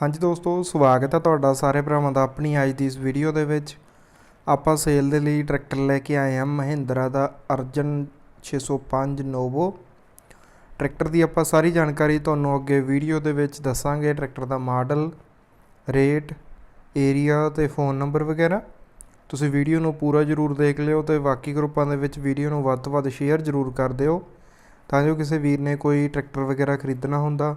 ਹਾਂਜੀ ਦੋਸਤੋ, ਸਵਾਗਤ ਹੈ ਤੁਹਾਡਾ ਸਾਰੇ ਭਰਾਵਾਂ ਦਾ ਆਪਣੀ ਅੱਜ ਦੀ ਇਸ ਵੀਡੀਓ ਦੇ ਵਿੱਚ। ਆਪਾਂ ਸੇਲ ਦੇ ਲਈ ਟਰੈਕਟਰ ਲੈ ਕੇ ਆਏ ਹਾਂ ਮਹਿੰਦਰਾ ਦਾ ਅਰਜਨ 605 ਨੋਵੋ। ਟਰੈਕਟਰ ਦੀ ਆਪਾਂ ਸਾਰੀ ਜਾਣਕਾਰੀ ਤੁਹਾਨੂੰ ਅੱਗੇ ਵੀਡੀਓ ਦੇ ਵਿੱਚ ਦੱਸਾਂਗੇ। ਟਰੈਕਟਰ ਦਾ ਮਾਡਲ ਰੇਟ ਏਰੀਆ ਤੇ ਫੋਨ ਨੰਬਰ ਵਗੈਰਾ। ਤੁਸੀਂ ਵੀਡੀਓ ਨੂੰ ਪੂਰਾ ਜ਼ਰੂਰ ਦੇਖ ਲਿਓ ਤੇ ਬਾਕੀ ਗਰੁੱਪਾਂ ਦੇ ਵਿੱਚ ਵੀਡੀਓ ਨੂੰ ਵੱਧ ਤੋਂ ਵੱਧ ਸ਼ੇਅਰ ਜ਼ਰੂਰ ਕਰ ਦਿਓ। ਤਾਂ ਜੋ ਕਿਸੇ ਵੀਰ ਨੇ ਕੋਈ ਟਰੈਕਟਰ ਵਗੈਰਾ ਖਰੀਦਣਾ ਹੁੰਦਾ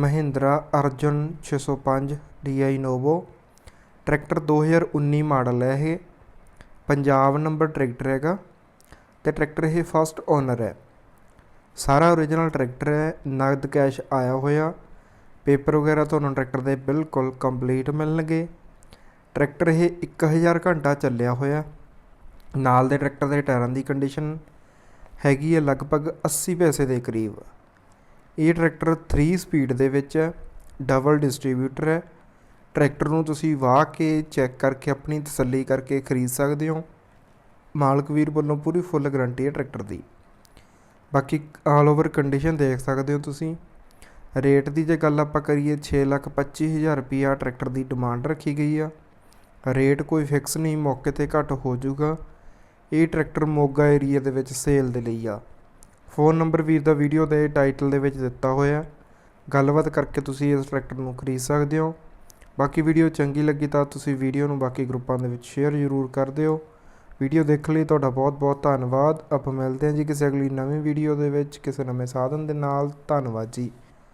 Mahindra Arjun 605 DI Novo. Tractor 2019 model ਹੈ ਇਹ। ਪੰਜਾਬ ਨੰਬਰ ਟਰੈਕਟਰ ਹੈਗਾ ਅਤੇ ਟਰੈਕਟਰ ਇਹ ਫਸਟ ਓਨਰ ਹੈ। ਸਾਰਾ ਓਰੀਜਨਲ ਟਰੈਕਟਰ ਹੈ, ਨਗਦ ਕੈਸ਼ ਆਇਆ ਹੋਇਆ। ਪੇਪਰ ਵਗੈਰਾ ਤੁਹਾਨੂੰ ਟਰੈਕਟਰ ਦੇ ਬਿਲਕੁਲ ਕੰਪਲੀਟ ਮਿਲਣਗੇ। ਟਰੈਕਟਰ ਇਹ 1000 ਘੰਟਾ ਚੱਲਿਆ ਹੋਇਆ। ਨਾਲ ਦੇ ਟਰੈਕਟਰ ਦੇ ਟਾਇਰਾਂ ਦੀ ਕੰਡੀਸ਼ਨ ਹੈਗੀ ਹੈ ਲਗਭਗ 80 ਪੈਸੇ ਦੇ ਕਰੀਬ। ਇਹ ਟਰੈਕਟਰ 3 ਸਪੀਡ ਦੇ ਵਿੱਚ ਹੈ ਡਬਲ ਡਿਸਟ੍ਰੀਬਿਊਟਰ ਹੈ। ਟਰੈਕਟਰ ਨੂੰ ਤੁਸੀਂ ਵਾਹ ਕੇ ਚੈੱਕ ਕਰਕੇ ਆਪਣੀ ਤਸੱਲੀ ਕਰਕੇ ਖਰੀਦ ਸਕਦੇ ਹੋ। ਮਾਲਕ ਵੀਰ ਵੱਲੋਂ ਪੂਰੀ ਫੁੱਲ ਗਾਰੰਟੀ ਹੈ ਟਰੈਕਟਰ ਦੀ। ਬਾਕੀ ਆਲ ਓਵਰ ਕੰਡੀਸ਼ਨ ਦੇਖ ਸਕਦੇ ਹੋ ਤੁਸੀਂ। ਰੇਟ ਦੀ ਜੇ ਗੱਲ ਆਪਾਂ ਕਰੀਏ 625000 ਰੁਪਿਆ ਟਰੈਕਟਰ ਦੀ ਡਿਮਾਂਡ ਰੱਖੀ ਗਈ ਆ। ਰੇਟ ਕੋਈ ਫਿਕਸ ਨਹੀਂ, ਮੌਕੇ ਤੇ ਘੱਟ ਹੋ ਜਾਊਗਾ। ਇਹ ਟਰੈਕਟਰ ਮੋਗਾ ਏਰੀਆ ਦੇ ਵਿੱਚ ਸੇਲ ਦੇ ਲਈ ਆ। ਫੋਨ ਨੰਬਰ ਵੀਰ ਦਾ ਵੀਡੀਓ ਦੇ ਟਾਈਟਲ ਦੇ ਵਿੱਚ ਦਿੱਤਾ ਹੋਇਆ ਗੱਲਬਾਤ ਕਰਕੇ ਤੁਸੀਂ ਇਸ ਟਰੈਕਟਰ ਨੂੰ ਖਰੀਦ ਸਕਦੇ ਹੋ। ਬਾਕੀ ਵੀਡੀਓ ਚੰਗੀ ਲੱਗੀ ਤਾਂ ਤੁਸੀਂ ਵੀਡੀਓ ਨੂੰ ਬਾਕੀ ਗਰੁੱਪਾਂ ਦੇ ਵਿੱਚ ਸ਼ੇਅਰ ਜ਼ਰੂਰ ਕਰ ਦਿਓ। ਵੀਡੀਓ ਦੇਖਣ ਲਈ ਤੁਹਾਡਾ ਬਹੁਤ ਬਹੁਤ ਧੰਨਵਾਦ। ਆਪਾਂ ਮਿਲਦੇ ਹਾਂ ਜੀ ਕਿਸੇ ਅਗਲੀ ਨਵੀਂ ਵੀਡੀਓ ਦੇ ਵਿੱਚ ਕਿਸੇ ਨਵੇਂ ਸਾਧਨ ਦੇ ਨਾਲ। ਧੰਨਵਾਦ ਜੀ।